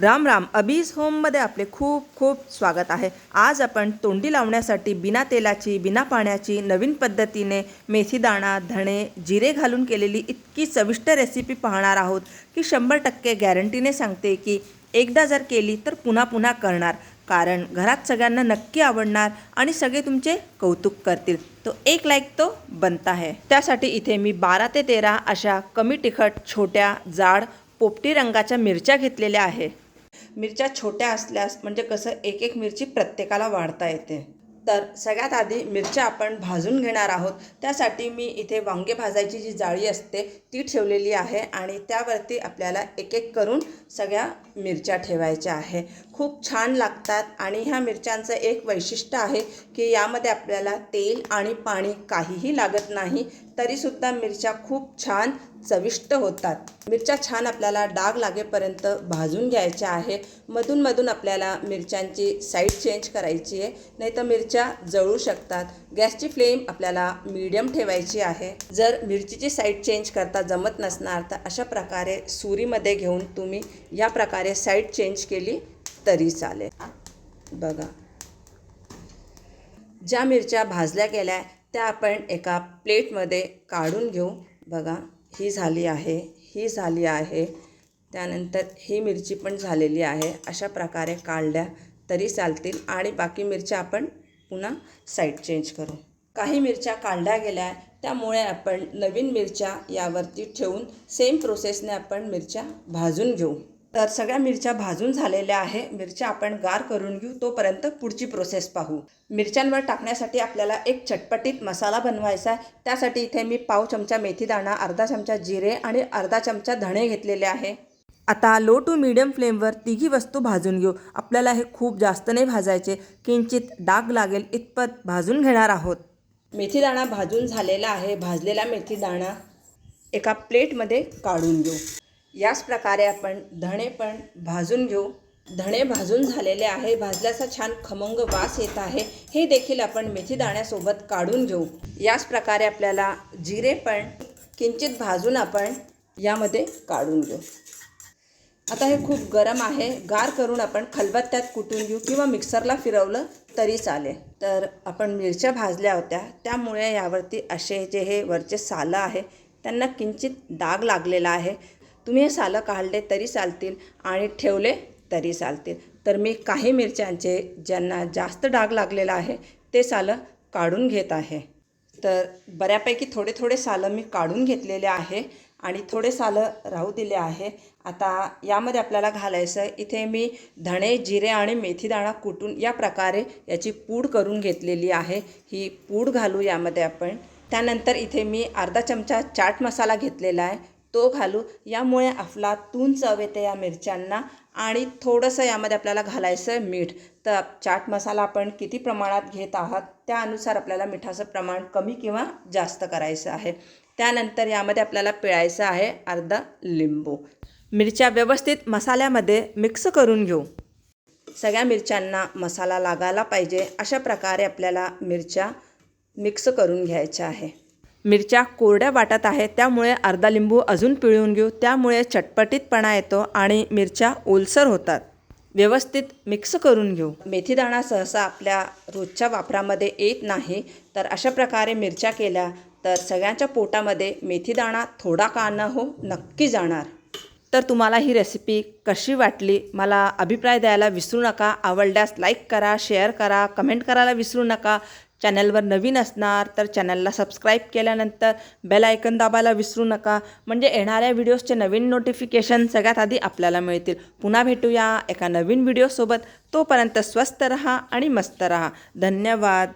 राम राम. अबीज होममध्ये आपले खूप खूप स्वागत आहे. आज आपण तोंडी लावण्यासाठी बिना तेलाची बिना पाण्याची नवीन पद्धतीने मेथीदाणा धणे जिरे घालून केलेली इतकी चविष्ट रेसिपी पाहणार आहोत की शंभर टक्के गॅरंटीने सांगते की एकदा जर केली तर पुन्हा पुन्हा करणार. कारण घरात सगळ्यांना नक्की आवडणार आणि सगळे तुमचे कौतुक करतील. तो एक लाईक तो बनता है त्यासाठी इथे मी बारा ते तेरा अशा कमी तिखट छोट्या जाड पोपटी रंगाच्या मिरच्या घेतलेल्या आहे. मिरच्या छोट्या असल्यास म्हणजे कसं एक एक मिरची प्रत्येकाला वाढता येते. तर सगळ्यात आधी मिरच्या आपण भाजून घेणार आहोत. त्यासाठी मी इथे वांगे भाजायची जी जाळी असते ती ठेवलेली आहे आणि त्यावरती आपल्याला एक एक करून सगळ्या मिरच्या ठेवायच्या आहे. खूप छान लागतात आणि ह्या मिरच्यांचं एक वैशिष्ट्य आहे की यामध्ये आपल्याला तेल आणि पाणी काहीही लागत नाही तरीसुद्धा मिरच्या खूप छान चविष्ट होतात. मिरच्या छान आपल्याला डाग लागेपर्यंत भाजून घ्यायच्या आहे. मधून मधून आपल्याला मिरच्यांची साईड चेंज करायची आहे. नाही तर मिरच्या जळू शकतात. गॅसची फ्लेम आपल्याला मीडियम ठेवायची आहे. जर मिरचीची साईड चेंज करता जमत नसणार तर अशा प्रकारे सुरीमध्ये घेऊन तुम्ही या प्रकारे साईड चेंज केली तरी चालेल. बघा. ज्या मिरच्या भाजल्या गेल्या त्या आपण एका प्लेटमध्ये काढून घेऊ. बघा. ही झाली आहे ही झाली आहे. त्यानंतर ही मिरची पण झालेली आहे. अशा प्रकारे काढल्या तरी चालतील. आणि बाकी मिरच्या आपण पुन्हा साईड चेंज करू. काही मिरच्या काढल्या गेल्या त्यामुळे आपण नवीन मिरच्या यावरती ठेवून सेम प्रोसेसने आपण मिरच्या भाजून घेऊ. तर सगळ्या मिरच्या भाजून झालेल्या आहे. मिरच्या आपण गार करून घेऊ तोपर्यंत पुढची प्रोसेस पाहू. मिरच्यांवर टाकण्यासाठी आपल्याला एक चटपटीत मसाला बनवायचा आहे. त्यासाठी इथे मी पाव चमचा मेथीदाणा अर्धा चमचा जिरे आणि अर्धा चमचा धणे घेतलेले आहे. आता लो टू मीडियम फ्लेमवर तिघी वस्तू भाजून घेऊ. आपल्याला हे खूप जास्त नाही भाजायचे. किंचित डाग लागेल इतपत भाजून घेणार आहोत. मेथीदाणा भाजून झालेला आहे. भाजलेला मेथीदाणा एका प्लेटमध्ये काढून घेऊ. याच प्रकारे आपण धणे पण भाजून घेऊ. धणे भाजून झालेले आहे. भाजल्याचा छान खमंग वास येत आहे. हे देखील आपण मेथी दाण्यासोबत काढून घेऊ. याच प्रकारे आपल्याला जिरे पण किंचित भाजून आपण यामध्ये काढून घेऊ. आता हे खूप गरम आहे. गार करून आपण खलबत्त्यात कुटून घेऊ किंवा मिक्सरला फिरवलं तरी चालेल. तर आपण मिरच्या भाजल्या होत्या. त्यामुळे यावरती असे जे हे वरचे सालं आहे त्यांना किंचित डाग लागलेला आहे. तुम्ही हे सालं काढले तरी चालतील आणि ठेवले तरी चालतील. तर मी काही मिरच्यांचे ज्यांना जास्त डाग लागलेला आहे ते सालं काढून घेत आहे. तर बऱ्यापैकी थोडे थोडे सालं मी काढून घेतलेले आहे आणि थोडे सालं राहू दिले आहे. आता यामध्ये आपल्याला घालायचं इथे मी धणे जिरे आणि मेथीदाणा कुटून या प्रकारे याची पूड करून घेतलेली आहे. ही पूड घालू यामध्ये आपण. त्यानंतर इथे मी अर्धा चमचा चाट मसाला घेतलेला आहे. तो घालू. यामुळे आपला तून चव येते या मिरच्यांना आणि थोडंसं यामध्ये आपल्याला घालायचं आहे मीठ. तर चाट मसाला आपण किती प्रमाणात घेत आहात त्यानुसार आपल्याला मिठाचं प्रमाण कमी किंवा जास्त करायचं आहे. त्यानंतर यामध्ये आपल्याला पिळायचं आहे अर्धा लिंबू. मिरच्या व्यवस्थित मसाल्यामध्ये मिक्स करून घेऊ. सगळ्या मिरच्यांना मसाला लागायला पाहिजे. अशा प्रकारे आपल्याला मिरच्या मिक्स करून घ्यायच्या आहे. मिरच्या कोरड्या वाटत आहे त्यामुळे अर्धा लिंबू अजून पिळून घेऊ. त्यामुळे चटपटीतपणा येतो आणि मिरच्या ओलसर होतात. व्यवस्थित मिक्स करून घेऊ. मेथीदाणा सहसा आपल्या रोजच्या वापरामध्ये येत नाही. तर अशा प्रकारे मिरच्या केल्या तर सगळ्यांच्या पोटामध्ये मेथीदाणा थोडा का न हो नक्की जाणार. तर तुम्हाला ही रेसिपी कशी वाटली? मला अभिप्राय द्यायला विसरू नका. आवडल्यास लाईक करा शेअर करा कमेंट करायला विसरू नका. चॅनलवर नवीन असणार तर चॅनलला सबस्क्राईब केल्यानंतर बेल आयकन दाबायला विसरू नका. म्हणजे येणाऱ्या व्हिडिओजचे नवीन नोटिफिकेशन सगळ्यात आधी आपल्याला मिळतील. पुन्हा भेटूया एका नवीन व्हिडिओसोबत तोपर्यंत स्वस्त रहा आणि मस्त रहा. धन्यवाद.